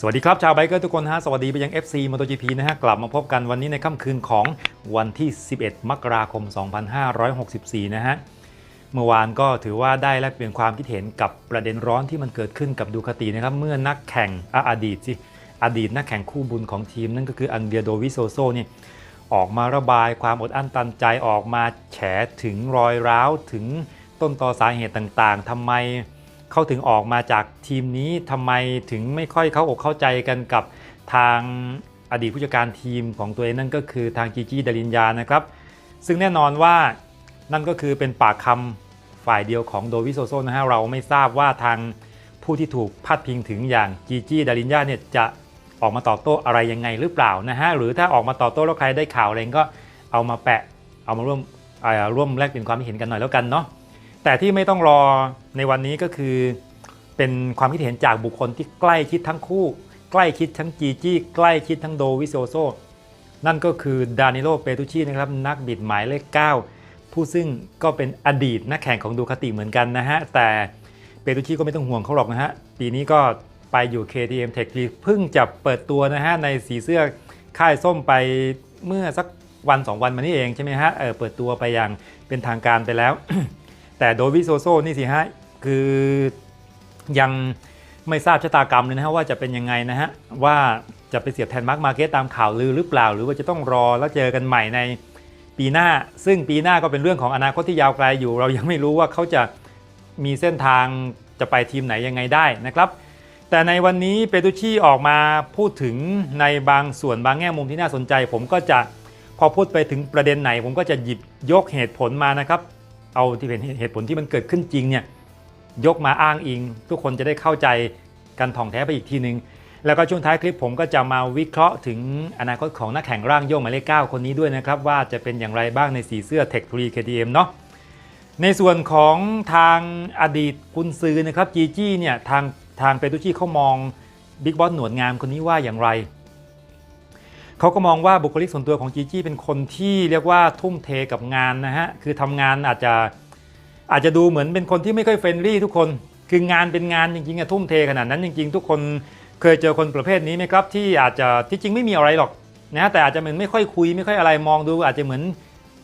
สวัสดีครับ ชาวไบเกอร์ทุกคนฮะ สวัสดีไปยัง FC MotoGP นะฮะ กลับมาพบกันวันนี้ในค่ำคืนของวันที่ 11 มกราคม 2564 นะฮะ เมื่อวานก็ถือว่าได้แลกเปลี่ยนความคิดเห็นกับประเด็นร้อนที่มันเกิดขึ้นกับดูคาตินะครับ เมื่อนักแข่งอะอดีตสิอดีตนักแข่งคู่บุญของทีม นั่นก็คืออันเดียโดวิโซโซเนี่ยออกมาระบายความอดอั้นตันใจออกมาแฉถึงรอยร้าวถึงต้นตอสาเหตุต่างๆทำไม เขาถึงออกมาจากทีมนี้ทำไมถึงไม่ค่อยเข้าอกเข้าใจกันกับทางอดีตผู้จัดการทีมของตัวเองนั่นก็คือทางจีจีดารินยานะครับ ซึ่งแน่นอนว่านั่นก็คือเป็นปากคำฝ่ายเดียวของโดวิโซโซนะฮะเราไม่ทราบว่าทางผู้ที่ถูกพาดพิงถึงอย่างจีจีดารินยาเนี่ยจะออกมาตอบโต้อะไรยังไงหรือเปล่านะฮะหรือถ้าออกมาตอบโต้แล้วใครได้ข่าวอะไรก็เอามาแปะเอามาร่วมร่วมแลกเปลี่ยนความเห็นกันหน่อยแล้วกันเนาะ แต่ที่ไม่ต้องรอในวันนี้ก็คือ เป็นความคิดเห็นจากบุคคลที่ใกล้ชิดทั้งคู่ ใกล้ชิดทั้งจีจี้ใกล้ชิดทั้งโดวิโซโซ นั่นก็คือดานิโลเปตูชินะครับนักบิดหมายเลข 9 ผู้ซึ่งก็เป็นอดีตนักแข่งของดูคาติเหมือนกันนะฮะ แต่เปตูชิก็ไม่ต้องห่วงเขาหรอกนะฮะ ปีนี้ก็ไปอยู่ KTM Tech 3เพิ่งจะเปิดตัวนะฮะในสีเสื้อค่ายส้มไปเมื่อสักวัน 2 วันมานี้เองใช่ไหมฮะเออเปิดตัวไปอย่างเป็นทางการไปแล้ว แต่โดวิโซโซนี่สิฮะคือยังไม่ทราบชะตากรรมเลยนะฮะว่าจะเป็นยังไงนะฮะว่าจะไปเสียบแทนมาร์กมาเก็ตตามข่าวลือหรือเปล่า หรือว่าจะต้องรอแล้วเจอกันใหม่ในปีหน้า ซึ่งปีหน้าก็เป็นเรื่องของอนาคตที่ยาวไกลอยู่ เรายังไม่รู้ว่าเขาจะมีเส้นทางจะไปทีมไหนยังไงได้นะครับแต่ในวันนี้เปตูชี่ออกมาพูดถึงในบางส่วนบางแง่มุมที่น่าสนใจ ผมก็จะพอพูดไปถึงประเด็นไหน ผมก็จะหยิบยกเหตุผลมานะครับ เอาที่เป็นเหตุผลที่มันเกิดขึ้นจริงเนี่ยยกมาอ้างอิง ทุกคนจะได้เข้าใจกันท่องแท้ไปอีกทีนึง แล้วก็ช่วงท้ายคลิปผมก็จะมาวิเคราะห์ถึงอนาคตของนักแข่งร่างโยกหมายเลข9คนนี้ด้วยนะครับ ว่าจะเป็นอย่างไรบ้างในสีเสื้อ Tech 3 KTM เอ็มเนาะในส่วนของทางอดีตกุนซือนะครับจีจี้เนี่ยทางทางเปตูชี่เขามองบิ๊กบอสหนวดงามคนนี้ว่าอย่างไร เขาก็มองว่าบุคลิกส่วนตัวของจีจี้เป็นคนที่เรียกว่าทุ่มเทกับงานนะฮะ คือทำงานอาจจะอาจจะดูเหมือนเป็นคนที่ไม่ค่อยเฟรนลี่ทุกคน คืองานเป็นงานจริงๆอะทุ่มเทขนาดนั้นจริง ๆ ทุกคนเคยเจอคนประเภทนี้ไหมครับ ที่อาจจะที่จริงไม่มีอะไรหรอกนะแต่อาจจะเหมือนไม่ค่อยคุยไม่ค่อยอะไรมองดู อาจจะเหมือน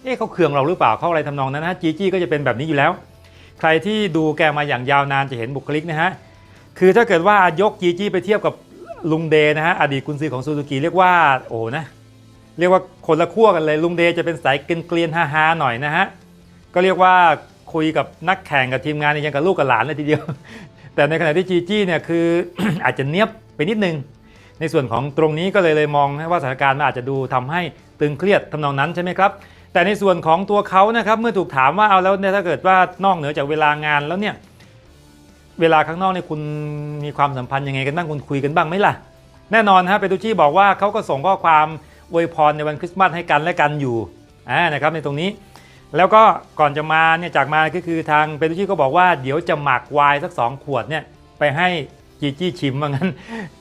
เอ๊ะเขาเคืองเราหรือเปล่าเขาอะไรทำนองนั้นนะฮะจีจี้ก็จะเป็นแบบนี้อยู่แล้ว ใครที่ดูแกมาอย่างยาวนานจะเห็นบุคลิกนะฮะคือถ้าเกิดว่ายกจีจี้ไปเทียบกับ ลุงเดนะฮะอดีตกุนซือของซูซูกิเรียกว่าโอ้นะเรียกว่าคนละขั้วกันเลยลุงเดจะเป็นสายเกลียนๆฮาๆหน่อยนะฮะก็เรียกว่าคุยกับนักแข่งกับทีมงานนี่ยังกับลูกกับหลานเลยทีเดียว แต่ในขณะที่จีจี้เนี่ยคืออาจจะเนียบไปนิดนึง ในส่วนของตรงนี้ก็เลยเลยมองว่าสถานการณ์มันอาจจะดูทำให้ตึงเครียดทำนองนั้นใช่ไหมครับ แต่ในส่วนของตัวเขานะครับเมื่อถูกถามว่าเอาแล้วเนี่ยถ้าเกิดว่านอกเหนือจากเวลางานแล้วเนี่ย เวลาข้างนอกเนี่ยคุณมีความสัมพันธ์ยังไงกันบ้างคุณคุยกันบ้างไหมล่ะ แน่นอนฮะเปตูชี่บอกว่าเขาก็ส่งข้อความอวยพรในวันคริสต์มาสให้กันและกันอยู่อ่านะครับในตรงนี้ แล้วก็ก่อนจะมาเนี่ยจากมาก็คือทางเปตูชี่ก็บอกว่าเดี๋ยวจะหมักไวน์สัก 2 ขวดเนี่ยไปให้จีจี้ชิมว่างั้น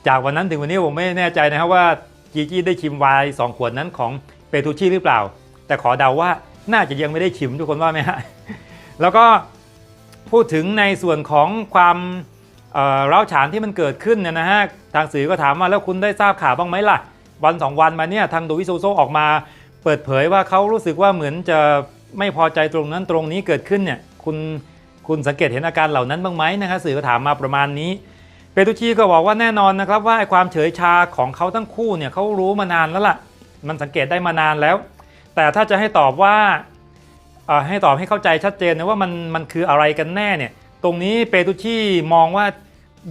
จากวันนั้นถึงวันนี้ผมไม่แน่ใจนะครับว่าจีจี้ได้ชิมไวน์สองขวดนั้นของเปตูชี่หรือเปล่า แต่ขอเดาว่าน่าจะยังไม่ได้ชิมทุกคนว่าไหมฮะแล้วก็ พูดถึงในส่วนของความเอ่อร้าวฉานที่มันเกิดขึ้นเนี่ยนะฮะทางสื่อก็ถามว่าแล้วคุณได้ทราบข่าวบ้างไหมล่ะ วันสองวันมาเนี่ยทางโดวิโซโซออกมาเปิดเผยว่าเขารู้สึกว่าเหมือนจะไม่พอใจตรงนั้นตรงนี้เกิดขึ้นเนี่ยคุณคุณสังเกตเห็นอาการเหล่านั้นบ้างไหมนะครับสื่อก็ถามมาประมาณนี้ เปตูชีก็บอกว่าแน่นอนนะครับว่าความเฉยชาของเขาทั้งคู่เนี่ยเขารู้มานานแล้วล่ะ มันสังเกตได้มานานแล้ว แต่ถ้าจะให้ตอบว่า ให้ตอบให้เข้าใจชัดเจนนะว่ามันมันคืออะไรกันแน่เนี่ยตรงนี้เปตูชีมองว่า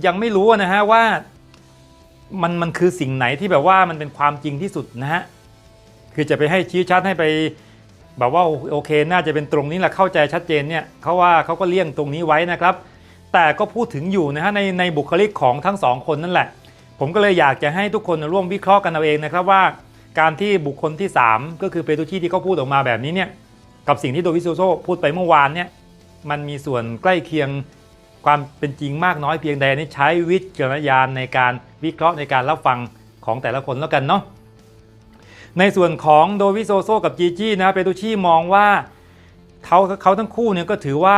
ยังไม่รู้นะฮะว่ามันมันคือสิ่งไหนที่แบบว่ามันเป็นความจริงที่สุดนะฮะคือจะไปให้ชี้ชัดให้ไปแบบว่าโอเคน่าจะเป็นตรงนี้แหละเข้าใจชัดเจนเนี่ยเขาว่าเขาก็เลี่ยงตรงนี้ไว้นะครับ แต่ก็พูดถึงอยู่นะฮะในในบุคลิกของทั้งสองคนนั่นแหละ ผมก็เลยอยากจะให้ทุกคนร่วมวิเคราะห์กันเอาเองนะครับว่า การที่บุคคลที่ 3 ก็คือเปตูชี่ที่เขาพูดออกมาแบบนี้เนี่ย กับสิ่งที่โดวิโซโซพูดไปเมื่อวานเนี่ยมันมีส่วนใกล้เคียงความเป็นจริงมากน้อยเพียงใดนี่ใช้วิจารณญาณในการวิเคราะห์ในการรับฟังของแต่ละคนแล้วกันเนาะในส่วนของโดวิโซโซกับจีจี้นะเปตูชี่มองว่าเขาเขาทั้งคู่เนี่ยก็ถือว่า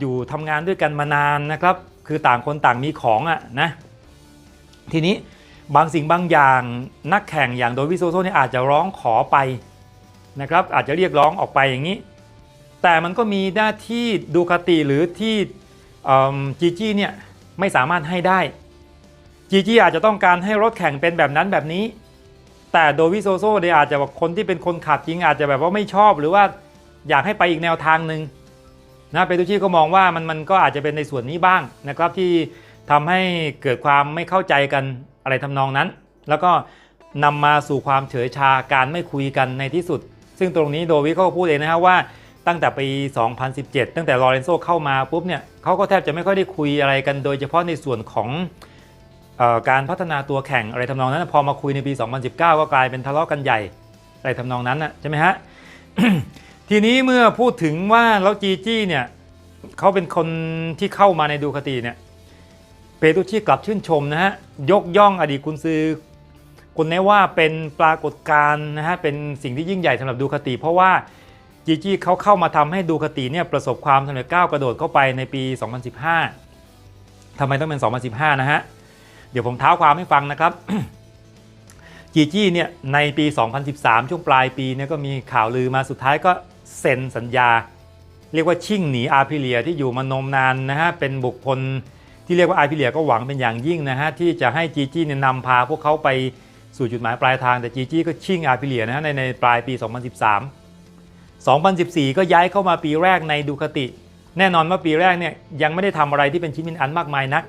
อยู่ทำงานด้วยกันมานานนะครับ คือต่างคนต่างมีของอะนะทีนี้บางสิ่งบางอย่างนักแข่งอย่างโดวิโซโซเนี่ยอาจจะร้องขอไป นะครับอาจจะเรียกร้องออกไปอย่างนี้ แต่มันก็มีหน้าที่ดูคาติหรือที่จีจี้เนี่ยไม่สามารถให้ได้จีจี้อาจจะต้องการให้รถแข่งเป็นแบบนั้นแบบนี้ แต่โดวิโซโซเนี่ยอาจจะว่าคนที่เป็นคนขับจริงอาจจะแบบว่าไม่ชอบหรือว่าอยากให้ไปอีกแนวทางหนึ่งนะเปตูชีก็มองว่ามันมันก็อาจจะเป็นในส่วนนี้บ้างนะครับที่ทำให้เกิดความไม่เข้าใจกันอะไรทำนองนั้น แล้วก็นำมาสู่ความเฉยชาการไม่คุยกันในที่สุด ซึ่งตรงนี้โดวิเขาก็พูดเองนะครับว่าตั้งแต่ปี 2017 ตั้งแต่ลอเรนโซเข้ามาปุ๊บเนี่ยเขาก็แทบจะไม่ค่อยได้คุยอะไรกันโดยเฉพาะในส่วนของออการพัฒนาตัวแข่งอะไรทำนองนั้น พอมาคุยในปี 2019 ก็กลายเป็นทะเลาะกันใหญ่อะไรทำนองนั้นนะใช่ไหมฮะ ทีนี้เมื่อพูดถึงว่าแล้วจีจี้เนี่ยเขาเป็นคนที่เข้ามาในดูคาติเนี่ยเปตุชิกลับชื่นชมนะฮะ ยกย่องอดีตกุนซือ คนนี้ว่าเป็นปรากฏการณ์นะฮะเป็นสิ่งที่ยิ่งใหญ่สำหรับดูคติเพราะว่าจีจี้เขาเข้ามาทำให้ดูคติเนี่ยประสบความสำเร็จก้าวกระโดดเข้าไปในปี 2015ทำไมต้องเป็น 2015 นะฮะ เดี๋ยวผมเท้าความให้ฟังนะครับจีจี้เนี่ยในปี 2013 ช่วงปลายปีเนี่ยก็มีข่าวลือมาสุดท้ายก็เซ็นสัญญา เรียกว่าชิ่งหนีอาร์พิเลียที่อยู่มานมนานนะฮะเป็นบุคคลที่เรียกว่าอาร์พิเลียก็หวังเป็นอย่างยิ่งนะฮะที่จะให้จีจี้เนี่ยนำพาพวกเขาไป สู่จุดหมายปลายทางแต่จีจี้ก็ชิ่งอาร์พิเลียนะฮะในในปลายปี 2013 2014 ก็ย้ายเข้ามาปีแรกในดูคาติ แน่นอนว่าปีแรกเนี่ยยังไม่ได้ทำอะไรที่เป็นชิ้นเป็นอันมากมายนัก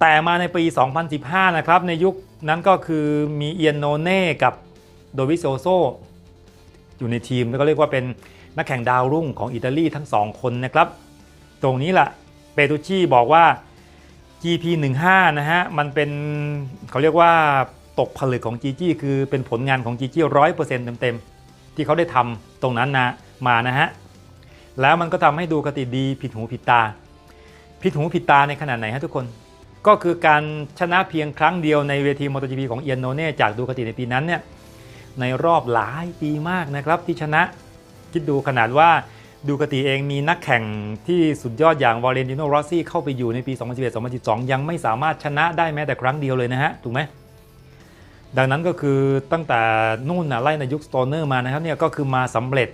แต่มาในปี 2015 นะครับในยุคนั้นก็คือมีเอียนโนเน่กับโดวิโซโซอยู่ในทีมแล้วก็เรียกว่าเป็นนักแข่งดาวรุ่งของอิตาลีทั้งสองคนนะครับ ตรงนี้แหละเปตูชี่บอกว่า GP15 นะฮะมันเป็นเขาเรียกว่า ตกผลึกของ GG คือเป็นผลงานของ GG ร้อยเปอร์เซ็นต์เต็มๆ ที่เขาได้ทำตรงนั้นนะมานะฮะ แล้วมันก็ทำให้ดูกติดีผิดหูผิดตา ผิดหูผิดตาในขนาดไหนฮะทุกคน ก็คือการชนะเพียงครั้งเดียวในเวทีมอเตอร์จีพีของเอียนโนเน่จากดูคติในปีนั้นเนี่ยในรอบหลายปีมากนะครับที่ชนะคิดดูขนาดว่าดูกติเองมีนักแข่งที่สุดยอดอย่างวาเลนติโนโรสซี่เข้าไปอยู่ในปี 2011-2012 ยังไม่สามารถชนะได้แม้แต่ครั้งเดียวเลยนะฮะ ถูกไหม ดังนั้นก็คือตั้งแต่นู่นนะไล่ในยุคสโตเนอร์มานะครับเนี่ยก็คือมาสำเร็จ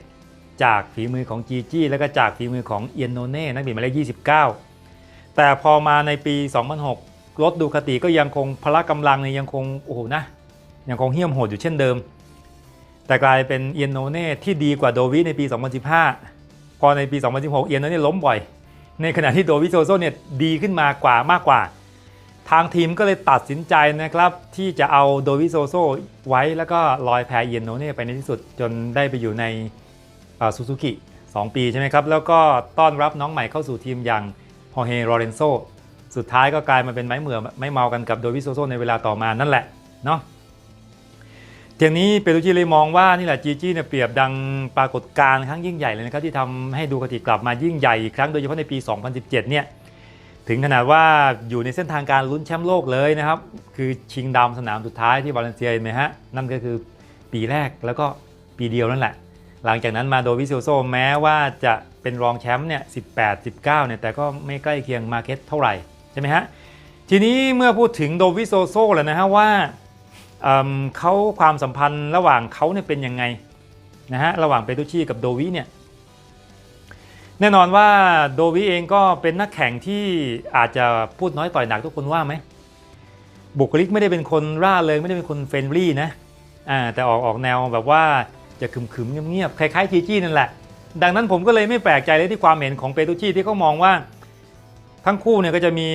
จากฝีมือของจีจี้แล้วก็จากฝีมือของเอียนโนเน่นักบินหมายเลข29 แต่พอมาในปี 2006 รถดูคติก็ยังคงพละกำลังเนี่ยยังคงโอ้โหนะยังคงเหี้ยมโหดอยู่เช่นเดิม แต่กลายเป็นเอียนโนเน่ที่ดีกว่าโดวิในปี 2015 พอในปี 2016 เอียนโนเน่ล้มบ่อย ในขณะที่โดวิโซโซเนี่ยดีขึ้นมากว่ามากกว่า ทางทีมก็เลยตัดสินใจนะครับ ที่จะเอาโดวิโซโซไว้แล้วก็ลอยแพเอียนโนเน่ไปในที่สุดจนได้ไปอยู่ในซูซูกิ2ปีใช่ไหมครับ แล้วก็ต้อนรับน้องใหม่เข้าสู่ทีมอย่างฮอเฮโรเรนโซสุดท้ายก็กลายมาเป็นไม้เหมือไม่เมากันกับโดวิโซโซในเวลาต่อมานั่นแหละเนาะทีนี้เปรูจิเลยมองว่านี่แหละจีจี้เนี่ยเปรียบดังปรากฏการณ์ครั้งยิ่งใหญ่เลยนะครับที่ทำให้ดูกติกลับมายิ่งใหญ่อีกครั้งโดยเฉพาะในปี 2017 เนี่ย ถึงขนาดว่าอยู่ในเส้นทางการลุ้นแชมป์โลกเลยนะครับ คือชิงดำสนามสุดท้ายที่วาเลนเซียเห็นไหมฮะ นั่นก็คือปีแรกแล้วก็ปีเดียวนั่นแหละ หลังจากนั้นมาโดวิโซโซแม้ว่าจะเป็นรองแชมป์เนี่ย18 19เนี่ยแต่ก็ไม่ใกล้เคียงมาเก็ตเท่าไหร่ ใช่ไหมฮะ ทีนี้เมื่อพูดถึงโดวิโซโซแล้วนะฮะว่าเเขาความสัมพันธ์ระหว่างเขาเนี่ยเป็นยังไงนะฮะระหว่างเปตูชีกับโดวิเนี่ย แน่นอนว่าโดวิเองก็เป็นนักแข่งที่อาจจะพูดน้อยต่อยหนักทุกคนว่าไหมบุคลิกไม่ได้เป็นคนร่าเริงไม่ได้เป็นคนเฟรนลี่นะอ่าแต่ออกออกแนวแบบว่าจะขึมๆเงียบๆคล้ายๆทีจี้นั่นแหละ ดังนั้นผมก็เลยไม่แปลกใจเลยที่ความเห็นของเปตูชีที่เขามองว่า ทั้งคู่เนี่ยก็จะมี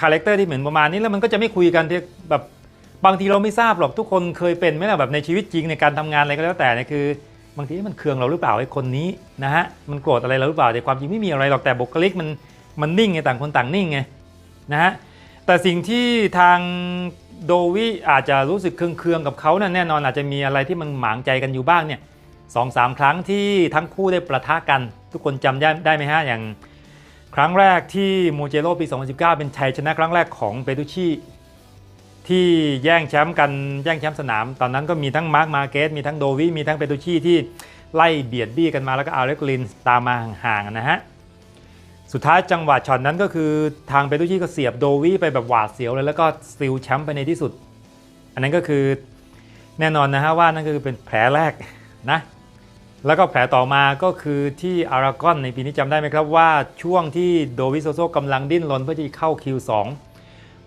คาแรคเตอร์ที่เหมือนประมาณนี้แล้วมันก็จะไม่คุยกันที่แบบบางทีเราไม่ทราบหรอกทุกคนเคยเป็นไหมล่ะแบบในชีวิตจริงในการทำงานอะไรก็แล้วแต่เนี่ยคือ บางทีมันเคืองเราหรือเปล่าไอ้คนนี้นะฮะมันโกรธอะไรเราหรือเปล่าแต่ความจริงไม่มีอะไรหรอกแต่บุคลิกมันมันนิ่งไงต่างคนต่างนิ่งไงนะฮะแต่สิ่งที่ทางโดวิอาจจะรู้สึกเคืองๆกับเขานั่นแน่นอนอาจจะมีอะไรที่มันหมางใจกันอยู่บ้างเนี่ยสองสามครั้งที่ทั้งคู่ได้ประทะกัน ทุกคนจำได้ได้ไหมฮะอย่าง ครั้งแรกที่มูเจโรปี 2019 เป็นชัยชนะครั้งแรกของเปตูชี ที่แย่งแชมป์กันแย่งแชมป์สนาม ตอนนั้นก็มีทั้งมาร์คมาเกสมีทั้งโดวิมีทั้งเปตูชีที่ไล่เบียดบี้กันมาแล้วก็อาเล็กลินตามมาห่างๆนะฮะสุดท้ายจังหวะช็อตนั้นก็คือทางเปตูชีก็เสียบโดวิไปแบบหวาดเสียวเลยแล้วก็สติลแชมป์ไปในที่สุด อันนั้นก็คือแน่นอนนะฮะว่านั่นก็คือเป็นแผลแรกนะแล้วก็แผลต่อมาก็คือที่อารากอนในปีนี้จำได้ไหมครับว่าช่วงที่โดวิโซโซกำลังดิ้นรนเพื่อที่จะเข้า Q2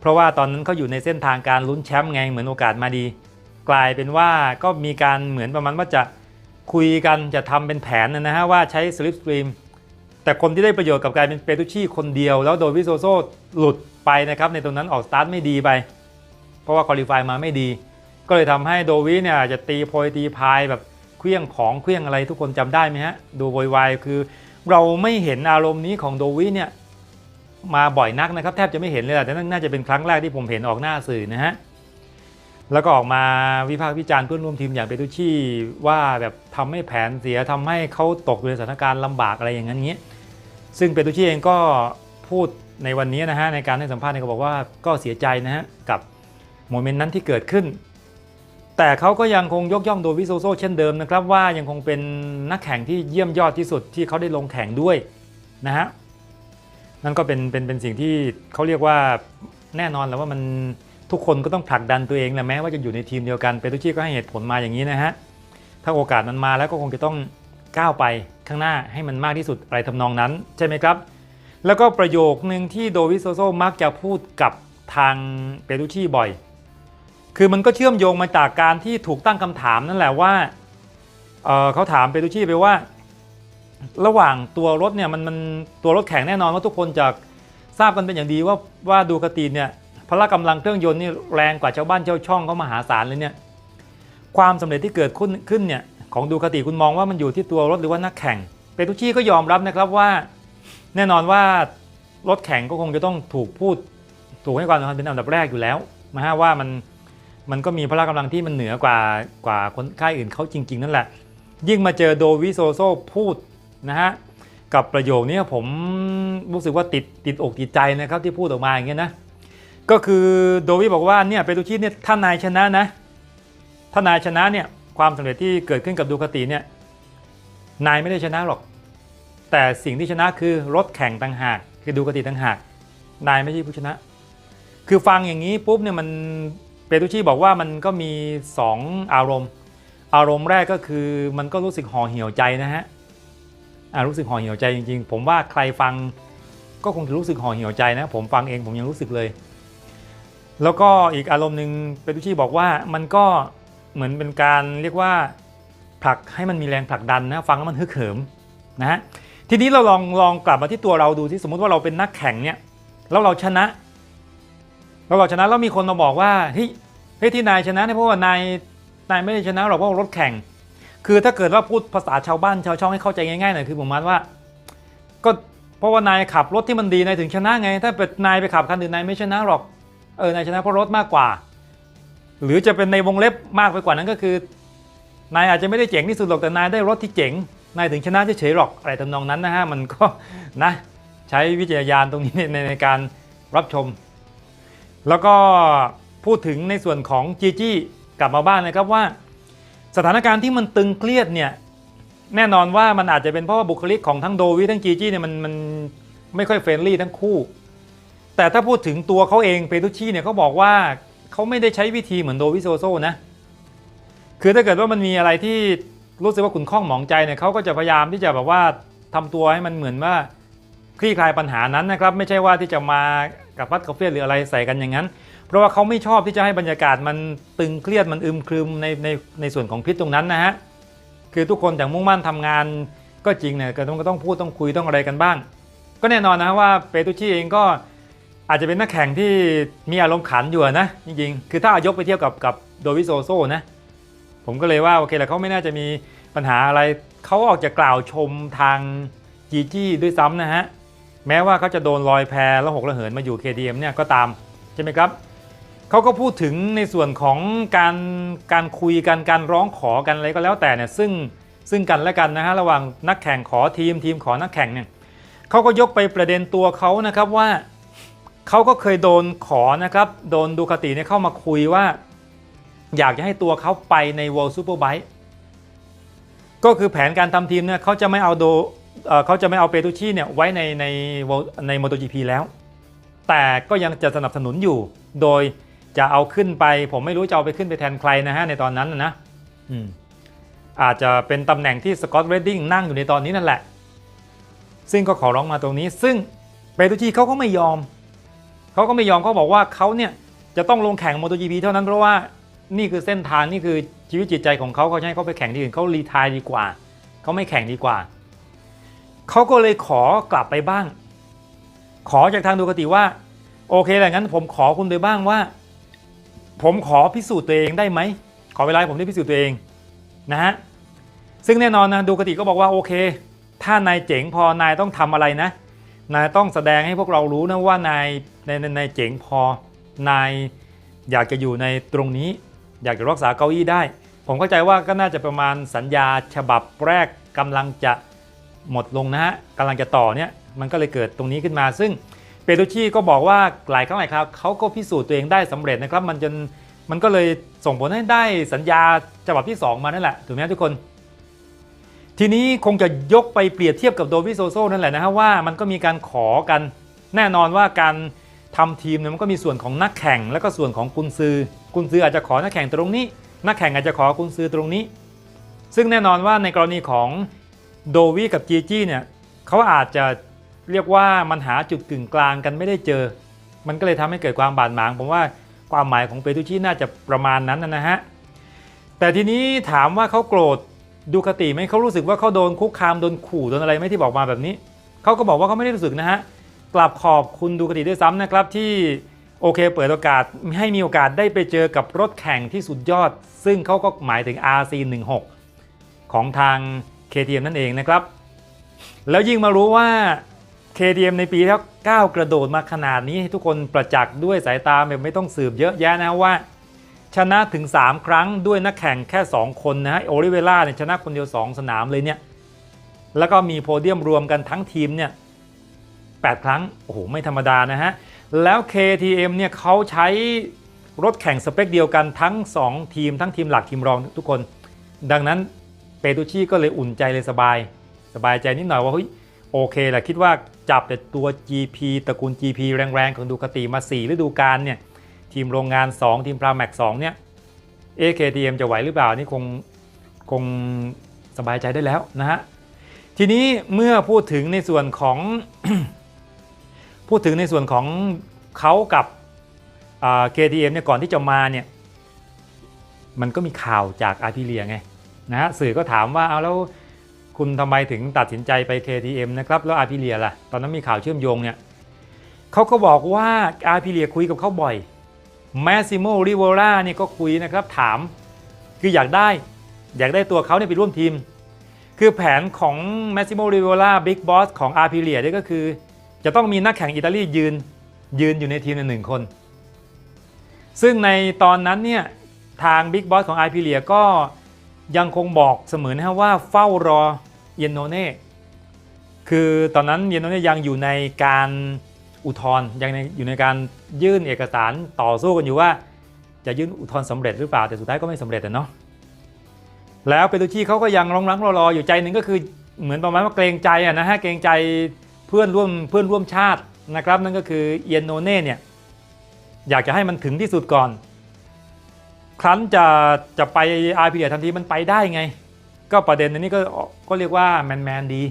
เพราะว่าตอนนั้นเขาอยู่ในเส้นทางการลุ้นแชมป์ไงเหมือนโอกาสมาดี กลายเป็นว่าก็มีการเหมือนประมาณว่าจะคุยกันจะทำเป็นแผนนะฮะว่าใช้สลิปสตรีมแต่คนที่ได้ประโยชน์กับกายเป็นเปตุชี่คนเดียว แล้วโดวิโซโซหลุดไปนะครับในตรงนั้นออกสตาร์ทไม่ดีไป เพราะว่าคอลิฟายมาไม่ดี ก็เลยทำให้โดวิเนี่ยจะตีโพยตีพายแบบเคลี้ยงของเคลี้ยงอะไรทุกคนจำได้ไหมฮะดูโวยวายคือ เราไม่เห็นอารมณ์นี้ของโดวิเนี่ย มาบ่อยนักนะครับ แทบจะไม่เห็นเลยแหละแต่น่าจะเป็นครั้งแรกที่ผมเห็นออกหน้าสื่อนะฮะแล้วก็ออกมาวิพากษ์วิจารณ์เพื่อนร่วมทีมอย่างเปตูชี่ว่าแบบทำให้แผนเสียทำให้เขาตกอยู่ในสถานการณ์ลำบากอะไรอย่างนั้นเงี้ยซึ่งเปตูชี่เองก็พูดในวันนี้นะฮะในการให้สัมภาษณ์เนี่ยก็บอกว่าก็เสียใจนะฮะกับโมเมนต์นั้นที่เกิดขึ้น แต่เขาก็ยังคงยกย่องโดวิโซโซเช่นเดิมนะครับว่ายังคงเป็นนักแข่งที่เยี่ยมยอดที่สุดที่เขาได้ลงแข่งด้วยนะฮะ นั่นก็เป็นเป็นเป็นสิ่งที่เขาเรียกว่าแน่นอนแล้วว่ามันทุกคนก็ต้องผลักดันตัวเองแหละแม้ว่าจะอยู่ในทีมเดียวกันเปตุชี่ก็ให้เหตุผลมาอย่างนี้นะฮะถ้าโอกาสมันมาแล้วก็คงจะต้องก้าวไปข้างหน้าให้มันมากที่สุดอะไรทำนองนั้น ใช่ไหมครับ แล้วก็ประโยคนึงที่โดวิโซโซมักจะพูดกับทางเปตุชี่บ่อย คือมันก็เชื่อมโยงมาจากการที่ถูกตั้งคำถามนั่นแหละว่าเเขาถามเปตูชี่ไปว่า ระหว่างตัวรถเนี่ยมันมันตัวรถแข่งแน่นอนว่าทุกคนจะทราบกันเป็นอย่างดีว่าว่าดูคาตีเนี่ยพละกำลังเครื่องยนต์นี่แรงกว่าชาวบ้านชาวช่องเขามหาศาลเลยเนี่ยความสำเร็จที่เกิดขึ้นขึ้นเนี่ยของดูคาติคุณมองว่ามันอยู่ที่ตัวรถหรือว่านักแข่งเปตูชี่ก็ยอมรับนะครับว่า แน่นอนว่ารถแข่งก็คงจะต้องถูกพูด ถูกให้ความสำคัญเป็นอันดับแรกอยู่แล้วนะฮะว่ามันมันก็มีพละกำลังที่มันเหนือกว่ากว่าคนค่ายอื่นเขาจริง ๆ นั่นแหละ ยิ่งมาเจอโดวิโซโซพูด นะฮะกับประโยคนี้ผมรู้สึกว่าติดติดอกติดใจนะครับที่พูดออกมาอย่างเงี้ยนะก็คือโดวิบอกว่าเนี่ยเปตูชิเนี่ยถ้านายชนะนะถ้านายชนะเนี่ยความสำเร็จที่เกิดขึ้นกับดูคาติเนี่ยนายไม่ได้ชนะหรอก แต่สิ่งที่ชนะคือรถแข่งต่างหาก คือดูคาติต่างหาก นายไม่ใช่ผู้ชนะ คือฟังอย่างนี้ปุ๊บเนี่ยมันเปตูชี่บอกว่ามันก็มี 2 อารมณ์ อารมณ์แรกก็คือมันก็รู้สึกห่อเหี่ยวใจนะฮะ รู้สึกห่อเหี่ยวใจจริงๆ ผมว่าใครฟังก็คงจะรู้สึกห่อเหี่ยวใจนะ ผมฟังเองผมยังรู้สึกเลย แล้วก็อีกอารมณ์หนึ่งเปตูชี่บอกว่ามันก็เหมือนเป็นการเรียกว่าผลักให้มันมีแรงผลักดันนะฟังแล้วมันฮึกเหิมนะฮะทีนี้เราลองลองกลับมาที่ตัวเราดูที่สมมุติว่าเราเป็นนักแข่งเนี่ยแล้วเราชนะแล้วเราชนะแล้วมีคนมาบอกว่าเฮ้ยเฮ้ยที่นายชนะเนี่ยเพราะว่านายนายไม่ได้ชนะหรอกเพราะรถแข่ง คือถ้าเกิดว่าพูดภาษาชาวบ้านชาวช่องให้เข้าใจง่ายๆหน่อยคือผมมาว่า ก็เพราะว่านายขับรถที่มันดีนายถึงชนะไง ถ้าเป็นนายไปขับคันอื่นนายไม่ชนะหรอกเออนายชนะเพราะรถมากกว่า หรือจะเป็นในวงเล็บมากไปกว่านั้นก็คือนายอาจจะไม่ได้เจ๋งที่สุดหรอกแต่นายได้รถที่เจ๋งนายถึงชนะเฉยๆหรอกอะไรทำนองนั้นนะฮะมันก็นะใช้วิจารณญาณตรงนี้ในในในการรับชม แล้วก็พูดถึงในส่วนของจีจี้กลับมาบ้านนะครับว่า สถานการณ์ที่มันตึงเครียดเนี่ยแน่นอนว่ามันอาจจะเป็นเพราะว่าบุคลิกของทั้งโดวิทั้งจีจี้เนี่ยมันมันไม่ค่อยเฟรนลี่ทั้งคู่ แต่ถ้าพูดถึงตัวเขาเองเปตุชี่เนี่ยเขาบอกว่าเขาไม่ได้ใช้วิธีเหมือนโดวิโซโซนะคือถ้าเกิดว่ามันมีอะไรที่รู้สึกว่าขุนข้องหมองใจเนี่ยเขาก็จะพยายามที่จะแบบว่าทำตัวให้มันเหมือนว่าคลี่คลายปัญหานั้นนะครับ ไม่ใช่ว่าที่จะมากับพัดกับเฟียดหรืออะไรใส่กันอย่างนั้น เพราะว่าเขาไม่ชอบที่จะให้บรรยากาศมันตึงเครียดมันอึมครึมในในในส่วนของพิษตรงนั้นนะฮะคือทุกคนอย่างมุ่งมั่นทำงานก็จริงเนี่ยก็ต้องก็ต้องพูดต้องคุยต้องอะไรกันบ้าง ก็แน่นอนนะว่าเปตุชี่เองก็อาจจะเป็นนักแข่งที่มีอารมณ์ขันอยู่นะจริงๆ คือถ้าเอายกไปเทียบกับกับโดวิโซโซนะผมก็เลยว่าโอเคแหละเขาไม่น่าจะมีปัญหาอะไรเขาออกจะกล่าวชมทางจีจี้ด้วยซ้ำนะฮะ แม้ว่าเขาจะโดนลอยแพแล้วหกระเหินมาอยู่ KDM เนี่ยก็ตาม ใช่ไหมครับ เขาก็พูดถึงในส่วนของการการคุยกันการร้องขอกันอะไรก็แล้วแต่เนี่ยซึ่งซึ่งกันและกันนะฮะระหว่างนักแข่งขอทีมทีมขอนักแข่งเนี่ยเขาก็ยกไปประเด็นตัวเขานะครับว่าเขาก็เคยโดนขอนะครับโดนดูคาติเนี่ยเข้ามาคุยว่า อยากจะให้ตัวเขาไปใน World Superbike ก็คือแผนการทำทีมเนี่ยเขาจะไม่เอาโดเขาจะไม่เอาเปตูชี่เนี่ยไว้ในใน World- ใน MotoGP แล้ว แต่ก็ยังจะสนับสนุนอยู่โดย จะเอาขึ้นไป ผมไม่รู้จะเอาไปขึ้นไปแทนใครนะฮะในตอนนั้นนะนะอืมอาจจะเป็นตำแหน่งที่สกอตเรดดิ้งนั่งอยู่ในตอนนี้นั่นแหละ ซึ่งก็ขอร้องมาตรงนี้ ซึ่งเปตูชีเขาก็ไม่ยอม เขาก็ไม่ยอมเขาบอกว่าเขาเนี่ยจะต้องลงแข่ง MotoGP เท่านั้นเพราะว่านี่คือเส้นทางนี่คือชีวิตจิตใจของเขาเขาจะให้เขาไปแข่งที่อื่นเขารีทายดีกว่า เขาไม่แข่งดีกว่า เขาก็เลยขอกลับไปบ้าง ขอจากทางดูกติว่า โอเคแหละงั้นผมขอคุณไปบ้างว่า ผมขอพิสูจน์ตัวเองได้ไหม ขอเวลาให้ผมได้พิสูจน์ตัวเองนะฮะ ซึ่งแน่นอนนะดูกติก็บอกว่าโอเค ถ้านายเจ๋งพอนายต้องทำอะไรนะ นายต้องแสดงให้พวกเรารู้นะว่านายในในายเจ๋งพอนายอยากจะอยู่ในตรงนี้ อยากจะรักษาเก้าอี้ได้ ผมเข้าใจว่าก็น่าจะประมาณสัญญาฉบับแรกกำลังจะหมดลงนะฮะกำลังจะต่อเนี่ยมันก็เลยเกิดตรงนี้ขึ้นมาซึ่ง เปโตชี่ก็บอกว่าหลายครั้งหลายคราวเขาก็พิสูจน์ตัวเองได้สำเร็จนะครับ มันจนมันก็เลยส่งผลให้ได้สัญญาฉบับที่ 2 มานั่นแหละถูกไหมทุกคน ทีนี้คงจะยกไปเปรียบเทียบกับโดวิโซโซนั่นแหละนะฮะว่ามันก็มีการขอกัน แน่นอนว่าการทำทีมเนี่ยมันก็มีส่วนของนักแข่ง แล้วก็ส่วนของกุนซือ กุนซืออาจจะขอนักแข่งตรงนี้ นักแข่งอาจจะขอกุนซือตรงนี้ ซึ่งแน่นอนว่าในกรณีของโดวีกับจีจี้เนี่ยเขาอาจจะ เรียกว่ามันหาจุดกึ่งกลางกันไม่ได้เจอ มันก็เลยทำให้เกิดความบาดหมาง ผมว่าความหมายของเปตูชิน่าจะประมาณนั้นนะฮะ แต่ทีนี้ถามว่าเขาโกรธดูคติไหมเขารู้สึกว่าเขาโดนคุกคามโดนขู่โดนอะไรไหมที่บอกมาแบบนี้ เขาก็บอกว่าเขาไม่ได้รู้สึกนะฮะ กลับขอบคุณดูคติด้วยซ้ำนะครับที่โอเคเปิดโอกาสให้มีโอกาสได้ไปเจอกับรถแข่งที่สุดยอด ซึ่งเขาก็หมายถึง RC16 ของทาง KTM นั่นเองนะครับ แล้วยิ่งมารู้ว่า KTM ในปีที่ก้าวกระโดดมาขนาดนี้ให้ทุกคนประจักษ์ด้วยสายตาแบบไม่ต้องสืบเยอะแยะนะว่า ชนะถึง 3 ครั้งด้วยนักแข่งแค่ 2 คนนะฮะโอลิเวล่าเนี่ยชนะคนเดียว 2 สนามเลยเนี่ยแล้วก็มีโพเดียมรวมกันทั้งทีมเนี่ย8ครั้ง โอ้โห ไม่ธรรมดานะฮะ แล้ว KTM เนี่ยเขาใช้รถแข่งสเปคเดียวกันทั้ง 2 ทีมทั้งทีมหลักทีมรองทุกคน ดังนั้นเปตูชี่ก็เลยอุ่นใจเลยสบาย สบายใจนิดหน่อยว่าเฮ้ยโอเคแหละคิดว่า จับแต่ตัว GP ตระกูล GP แรงๆ ของดูคาติมา 4 ฤดูกาลเนี่ยทีมโรงงาน 2 ทีมพราแม็ก2เนี่ย AKTM จะไหวหรือเปล่านี่คงคงสบายใจได้แล้วนะฮะ ทีนี้เมื่อพูดถึงในส่วนของ พูดถึงในส่วนของเขากับอ่า KTM เนี่ยก่อนที่จะมาเนี่ยมันก็มีข่าวจากอาร์พิเลียไงนะฮะสื่อก็ถามว่าเอาแล้ว คุณทำไมถึงตัดสินใจไป KTM นะครับ แล้วอาร์พิเลียล่ะ ตอนนั้นมีข่าวเชื่อมโยงเนี่ยเขาก็บอกว่าอาร์พิเลียคุยกับเขาบ่อยแมซิโมริโวล่าเนี่ยก็คุยนะครับ ถามคืออยากได้ อยากได้ตัวเขาเนี่ยไปร่วมทีม คือแผนของแมซิโมริโวล่าบิ๊กบอสของอาร์พิเลียนี่ก็คือ จะต้องมีนักแข่งอิตาลียืนยืนอยู่ในทีมหนึ่งคน ซึ่งในตอนนั้นเนี่ยทางบิ๊กบอสของอาร์พิเลียก็ยังคงบอกเสมอนะฮะว่าเฝ้ารอ เยนโนเน่คือตอนนั้นเยนโนเน่ยังอยู่ในการอุทธรณ์ยังอยู่ในการยื่นเอกสารต่อสู้กันอยู่ว่า จะยื่นอุทธรณ์สำเร็จหรือเปล่าแต่สุดท้ายก็ไม่สำเร็จอะเนาะแล้วเปรูชีเขาก็ยังร้องรังรออยู่ใจหนึ่งก็คือเหมือนประมาณว่าเกรงใจอะนะฮะเกรงใจเพื่อนร่วมเพื่อนร่วมชาตินะครับ นั่นก็คือเอียนโนเน่เนี่ยอยากจะให้มันถึงที่สุดก่อน ครั้นจะจะไปอาร์พีเดียทันทีมันไปได้ไง ก็ประเด็นอันนี้ก็ก็เรียกว่าแมนแมนดี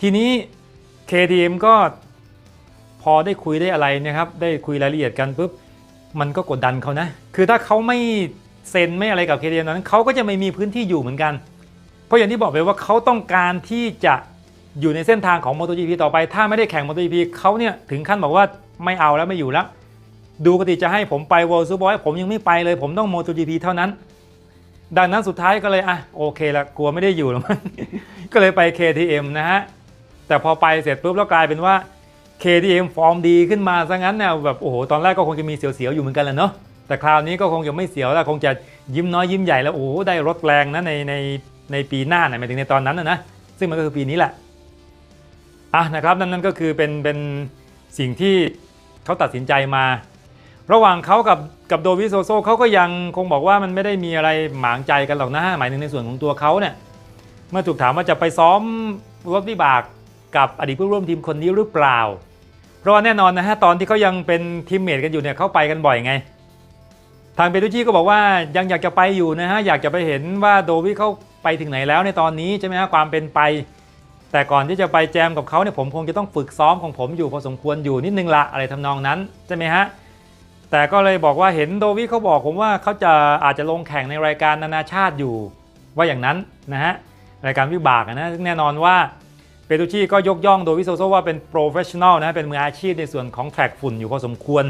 ทีนี้ KTM ก็พอได้คุยได้อะไรนะครับได้คุยรายละเอียดกันปุ๊บมันก็กดดันเขานะ คือถ้าเขาไม่เซ็นไม่อะไรกับ KTM นั้นเขาก็จะไม่มีพื้นที่อยู่เหมือนกัน เพราะอย่างที่บอกไปว่าเขาต้องการที่จะอยู่ในเส้นทางของ MotoGP ต่อไป ถ้าไม่ได้แข่ง MotoGP เขาเนี่ยถึงขั้นบอกว่าไม่เอาแล้วไม่อยู่แล้ว ดูกติจะให้ผมไป World Superbike ผมยังไม่ไปเลย ผมต้อง MotoGP เท่านั้น ดังนั้นสุดท้ายก็เลยอะโอเคละกลัวไม่ได้อยู่แล้วมัน ก็เลยไป KTM นะฮะ แต่พอไปเสร็จปุ๊บแล้วกลายเป็นว่า KTM ฟอร์มดีขึ้นมาซะงั้นเนี่ยแบบโอ้โหตอนแรกก็คงจะมีเสียวๆอยู่เหมือนกันแหละเนาะแต่คราวนี้ก็คงจะไม่เสียวแล้วคงจะยิ้มน้อยยิ้มใหญ่แล้วโอ้โหได้รถแรงนะในในในปีหน้าเนี่ยหมายถึงในตอนนั้นนะนะซึ่งมันก็คือปีนี้แหละอะนะครับนั่นนั่นก็คือเป็นเป็นสิ่งที่เขาตัดสินใจมา ระหว่างเขากับ กับโดวิโซโซเขาก็ยังคงบอกว่ามันไม่ได้มีอะไรหมางใจกันหรอกนะหมายถึงในส่วนของตัวเขาเนี่ยเมื่อถูกถามว่าจะไปซ้อมรถวิบากกับอดีตผู้ร่วมทีมคนนี้หรือเปล่า เพราะว่าแน่นอนนะฮะตอนที่เขายังเป็นทีมเมทกันอยู่เนี่ยเขาไปกันบ่อยไง ทางเปตูชี่ก็บอกว่ายังอยากจะไปอยู่นะฮะอยากจะไปเห็นว่าโดวิเขาไปถึงไหนแล้วในตอนนี้ใช่ไหมฮะความเป็นไป แต่ก่อนที่จะไปแจมกับเขาเนี่ยผมคงจะต้องฝึกซ้อมของผมอยู่พอสมควรอยู่นิดนึงละอะไรทำนองนั้นใช่ไหมฮะ แต่ก็เลยบอกว่าเห็นโดวิเขาบอกผมว่าเขาจะอาจจะลงแข่งในรายการนานาชาติอยู่ว่าอย่างนั้นนะฮะรายการวิบากนะซึ่งแน่นอนว่าเปตูชี่ก็ยกย่องโดวิโซโซว่าเป็นโปรเฟชชั่นอลนะเป็นมืออาชีพในส่วนของแทร็กฝุ่นอยู่พอสมควร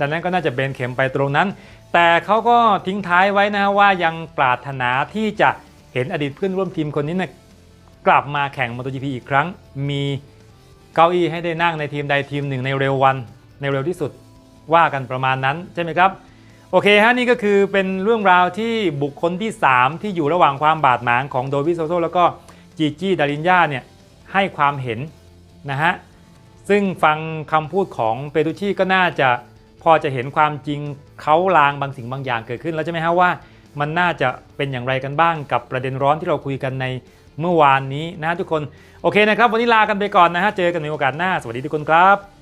ดังนั้นก็น่าจะเป็นเข็มไปตรงนั้น แต่เขาก็ทิ้งท้ายไว้นะฮะว่ายังปรารถนาที่จะเห็นอดีตเพื่อนร่วมทีมคนนี้นะกลับมาแข่ง MotoGP อีกครั้ง มีเก้าอี้ให้ได้นั่งในทีมใดทีมหนึ่งในเร็ววันในเร็วที่สุด ว่ากันประมาณนั้นใช่ไหมครับ โอเคฮะนี่ก็คือเป็นเรื่องราวที่บุคคลที่ 3 ที่อยู่ระหว่างความบาดหมางของโดวิโซโซแล้วก็จีจี้ดารินยาเนี่ยให้ความเห็นนะฮะซึ่งฟังคำพูดของเปตูชี่ก็น่าจะพอจะเห็นความจริงเขาลางบางสิ่งบางอย่างเกิดขึ้นแล้วใช่ไหมฮะว่า มันน่าจะเป็นอย่างไรกันบ้างกับประเด็นร้อนที่เราคุยกันในเมื่อวานนี้นะฮะทุกคน โอเคนะครับ วันนี้ลากันไปก่อนนะฮะเจอกันในโอกาสหน้า สวัสดีทุกคนครับ